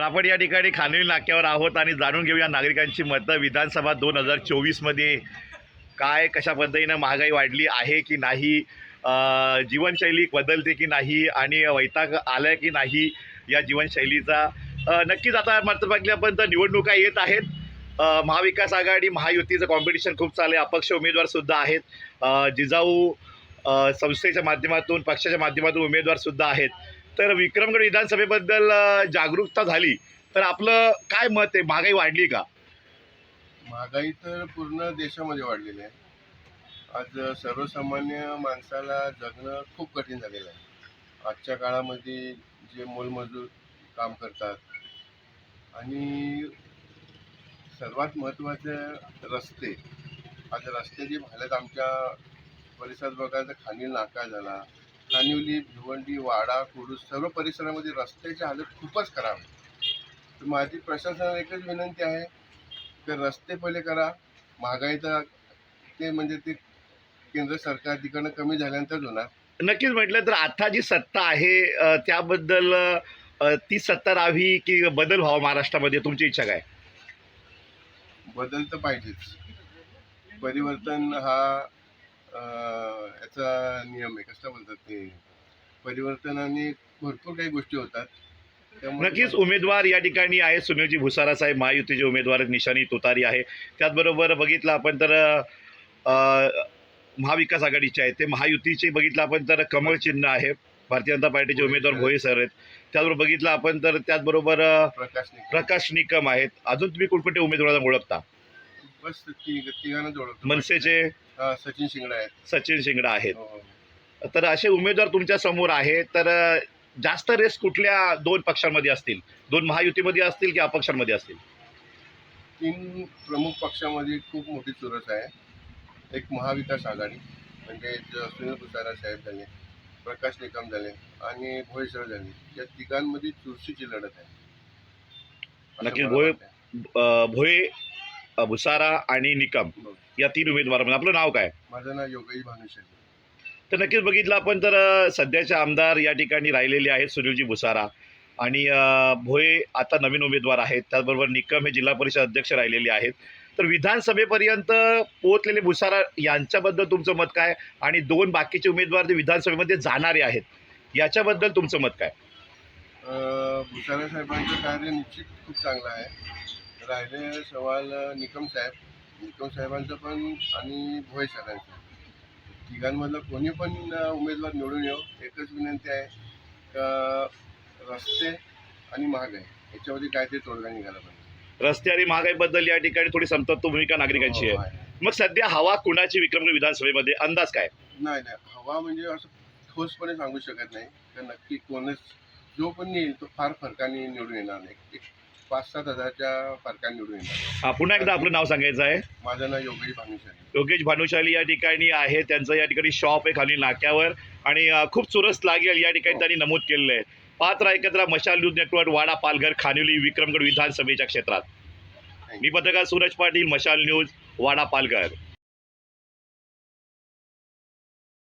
तर आपण या ठिकाणी खानवी नाक्यावर आहोत आणि जाणून घेऊया नागरिकांची मतं. विधानसभा दोन हजार चोवीसमध्ये काय कशा पद्धतीनं महागाई वाढली आहे की नाही? जीवनशैली बदलते की नाही? आणि वैताग आलाय की नाही या जीवनशैलीचा? नक्कीच आता मात्र बघल्या तर निवडणुका येत आहेत. महाविकास आघाडी महायुतीचं कॉम्पिटिशन खूप चालू आहे अपक्ष उमेदवारसुद्धा आहेत. जिजाऊ संस्थेच्या माध्यमातून पक्षाच्या माध्यमातून उमेदवारसुद्धा आहेत. तर विक्रमगड विधानसभेबद्दल जागरूकता झाली. तर आपलं काय मत आहे? महागाई वाढली का? महागाई तर पूर्ण देशामध्ये वाढलेली आहे. आज सर्वसामान्य माणसाला जगणं खूप कठीण झालेलं आहे. आजच्या काळामध्ये जे मोलमजूर काम करतात आणि सर्वात महत्त्वाचे रस्ते आज रस्ते जे आमच्या परिसरात बघायचं तर नाका झाला. खानिवली भिवंडी वाडा कुडूस सर्व परिसरामध्ये रस्त्याची हालत खूपच खराब आहे. तर माझी प्रशासनाला एकच विनंती आहे तर रस्ते पहिले करा. महागाईचा ते म्हणजे ते केंद्र सरकार तिकडनं कमी झाल्यानंतर होणार. नक्कीच म्हटलं तर आता जी सत्ता आहे त्याबद्दल ती सत्ता राहावी की बदल व्हावा महाराष्ट्रामध्ये? तुमची इच्छा काय? बदल तर पाहिजेच. परिवर्तन हा याचा नियम आहे. कसं बोलतात ते? परिवर्तनाने भरपूर काही गोष्टी होतात. नक्कीच उमेदवार या ठिकाणी आहे. सुनीलजी भुसारा साहेब महायुतीचे उमेदवार आहेत, निशाणी तुतारी आहे. त्याचबरोबर बघितलं आपण तर महाविकास आघाडीचे आहेत. ते महायुतीचे बघितलं आपण तर कमळ चिन्ह आहे. भारतीय जनता पार्टीचे उमेदवार भोये सर आहेत. त्याचबरोबर बघितलं आपण तर त्याचबरोबर अ, प्रकाश निकम. प्रकाश निकम आहेत. अजून तुम्ही कुठकुठे उमेदवारांना ओळखता? बस ती मनसेचे हा, सचिन शिंगडा आहेत. सचिन शिंगडा आहेत. हो. तर असे उमेदवार तुमच्यासमोर आहेत तर अ, जास्त रेस कुठल्या दोन पक्षांमध्ये असतील? दोन महायुतीमध्ये असतील की अपक्षांमध्ये असतील? तीन प्रमुख पक्षामध्ये खूप मोठी चुरस आहे. एक महाविकास आघाडी म्हणजे ज- सुनील भुसारा साहेब झाले प्रकाश निकम झाले आणि सर झाले. या तिघांमध्ये चुरशीची लढत आहे. असं नक्कीच मला भोये- वाटतंय. अ, भोये भुसारा आणि निकम हो. या तीन उमेदवारांमध्ये. आपलं नाव काय? माझं नाव योगेश भानुशाली तर नक्कीच बघितलं आपण तर सध्याचे आमदार या ठिकाणी राहिलेले आहेत सुनीलजी भुसारा आणि भोये आता नवीन उमेदवार आहेत. त्याचबरोबर निकम हे जिल्हा परिषद अध्यक्ष राहिलेले आहेत. तर विधानसभेपर्यंत पोहोचलेले भुसारा यांच्याबद्दल तुमचं मत काय? आणि दोन बाकीचे उमेदवार जे विधानसभेमध्ये जाणारे आहेत याच्याबद्दल तुमचं मत काय? भुसारा साहेबांचं कार्य निश्चित खूप चांगलं आहे. राहिले सवाल निकम साहेब. निकम साहेबांचं पण आणि भोये सरांचं. तिघांमधलं कोणी पण उमेदवार निवडून येऊ एकच विनंती आहे का रस्ते आणि महागाई याच्यामध्ये काहीतरी तोडगा निघाला पाहिजे रस्ते आणि महागाईबद्दल या ठिकाणी थोडी संतप्त भूमिका नागरिकांची हो, आहे. मग सध्या हवा कुणाची विक्रमगड विधानसभेमध्ये? अंदाज काय? नाही नाही. हवा म्हणजे असं ठोसपणे सांगू शकत नाही. तर नक्की कोणच जो पण येईल तो फार फरकाने निवडून येणार नाही. पाच सात हजारच्या फरकाने निवडून येणार. हा, पुन्हा एकदा आपलं नाव सांगायचं आहे. माझं नाव योगेश भानुशाली. योगेश भानुशाली या ठिकाणी आहे. त्यांचं या ठिकाणी शॉप आहे खाली नाक्यावर. आणि अ, खूप चुरस लागेल या ठिकाणी त्यांनी नमूद केलेलं आहे. पात्र एकत्र मशाल न्यूज नेटवर्क वाडा पालघर खानिवली विक्रमगड विधानसभेच्या क्षेत्रात. मी पत्रकार सूरज पाटील मशाल न्यूज वाडा पालघर.